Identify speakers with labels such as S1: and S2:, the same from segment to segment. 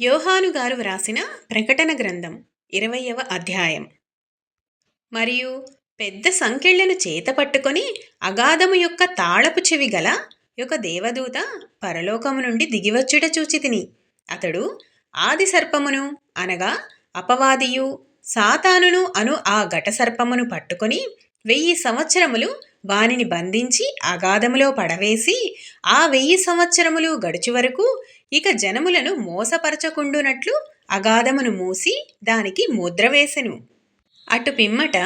S1: యోహాను గారు వ్రాసిన ప్రకటన గ్రంథం ఇరవయవ అధ్యాయం. మరియు పెద్ద సంఖ్యలను చేత పట్టుకొని అగాధము యొక్క తాళపు చెవి గల యొక్క దేవదూత పరలోకము నుండి దిగివచ్చుట చూచితిని అతడు ఆది సర్పమును అనగా అపవాదియు సాతానును అను ఆ ఘట సర్పమును పట్టుకొని వెయ్యి సంవత్సరములు వానిని బంధించి అగాధములో పడవేసి ఆ వెయ్యి సంవత్సరములు గడుచు వరకు ఇక జనములను మోసపరచకుండునట్లు అగాధమును మూసి దానికి ముద్ర వేసెను. అటు పిమ్మట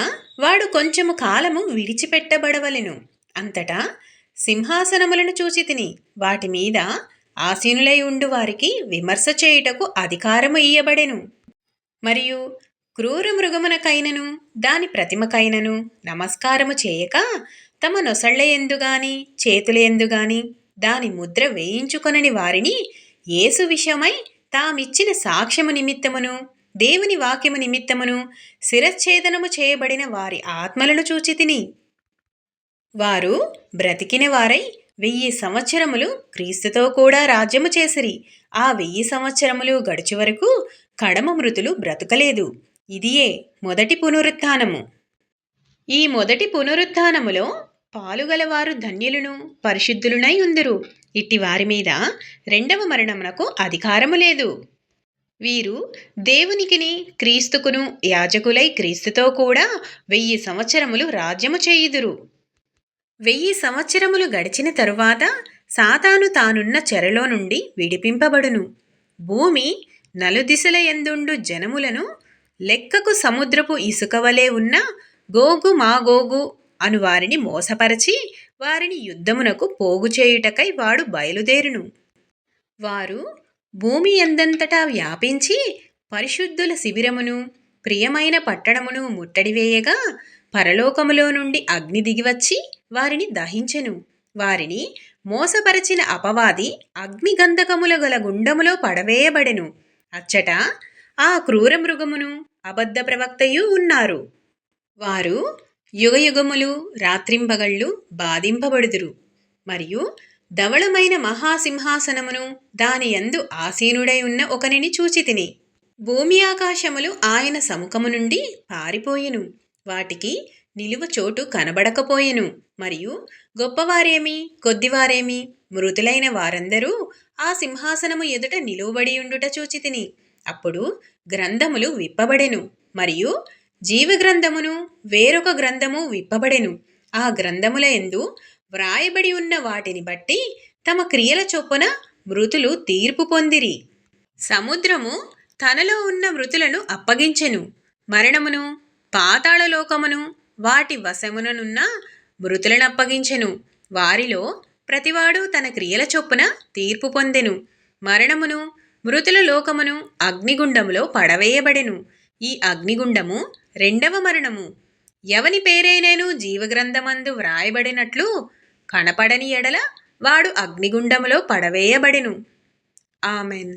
S1: వాడు కొంచెము కాలము విడిచిపెట్టబడవలెను. అంతటా సింహాసనములను చూచి తిని వాటి మీద ఆసీనులై ఉండు వారికి విమర్శ చేయుటకు అధికారము ఇయ్యబడెను. మరియు క్రూర మృగమునకైనను దాని ప్రతిమకైనను నమస్కారము చేయక తమ నొసళ్ళ ఎందుగాని చేతుల ఎందుగాని దాని ముద్ర వేయించుకొనని వారిని యేసు విషయమై తామిచ్చిన సాక్ష్యము నిమిత్తమును దేవుని వాక్యము నిమిత్తమును శిరచ్ఛేదనము చేయబడిన వారి ఆత్మలను చూచి తిని. వారు బ్రతికిన వారై వెయ్యి సంవత్సరములు క్రీస్తుతో కూడా రాజ్యము చేసిరి. ఆ వెయ్యి సంవత్సరములు గడిచి వరకు కడమ మృతులు బ్రతకలేదు. ఇదియే మొదటి పునరుత్నము ఈ మొదటి పునరుత్నములో పాలుగలవారు ధన్యులను పరిశుద్ధులునై ఉందరు. ఇట్టి వారి మీద రెండవ మరణమునకు అధికారము లేదు. వీరు దేవునికిని క్రీస్తుకును యాజకులై క్రీస్తుతో కూడా వెయ్యి సంవత్సరములు రాజ్యము చేయుదురు. వెయ్యి సంవత్సరములు గడిచిన తరువాత సాతాను తానున్న చెరలో నుండి విడిపింపబడును. భూమి నలుదిశల ఎందుండు జనములను లెక్కకు సముద్రపు ఇసుకవలే ఉన్న గోగు మాగోగు అను వారిని మోసపరచి వారిని యుద్ధమునకు పోగు చేయుటకై వాడు బయలుదేరును. వారు భూమి ఎందంతటా వ్యాపించి పరిశుద్ధుల శిబిరమును ప్రియమైన పట్టణమును ముట్టడివేయగా పరలోకములో నుండి అగ్ని దిగివచ్చి వారిని దహించెను. వారిని మోసపరచిన అపవాది అగ్నిగంధకముల గల గుండములో పడవేయబడెను. అచ్చట ఆ క్రూర మృగమును అబద్ధ ప్రవక్తయు ఉన్నారు. వారు యుగయుగములు రాత్రింబగళ్ళు బాధింపబడుదురు. మరియు ధవళమైన మహాసింహాసనమును దాని యందు ఆసీనుడై ఉన్న ఒకనిని చూచితిని. భూమి ఆకాశములు ఆయన సముఖము నుండి పారిపోయెను. వాటికి నిలువ చోటు కనబడకపోయెను. మరియు గొప్పవారేమి కొద్దివారేమి మృతులైన వారందరూ ఆ సింహాసనము ఎదుట నిలువబడి ఉండుట చూచితిని. అప్పుడు గ్రంథములు విప్పబడెను. మరియు జీవగ్రంథమును వేరొక గ్రంథము విప్పబడెను. ఆ గ్రంథముల ఎందు వ్రాయబడి ఉన్న వాటిని బట్టి తమ క్రియల చొప్పున మృతులు తీర్పు పొందిరి. సముద్రము తనలో ఉన్న మృతులను అప్పగించెను. మరణమును పాతాళలోకమును వాటి వశముననున్న మృతులను అప్పగించెను. వారిలో ప్రతివాడు తన క్రియల చొప్పున తీర్పు పొందెను. మరణమును మృతుల లోకమును అగ్నిగుండములో పడవేయబడెను. ఈ అగ్నిగుండము రెండవ మరణము. ఎవని పేరైనను జీవగ్రంథమందు వ్రాయబడినట్లు కనపడని ఎడల వాడు అగ్నిగుండములో పడవేయబడెను. ఆమెన్.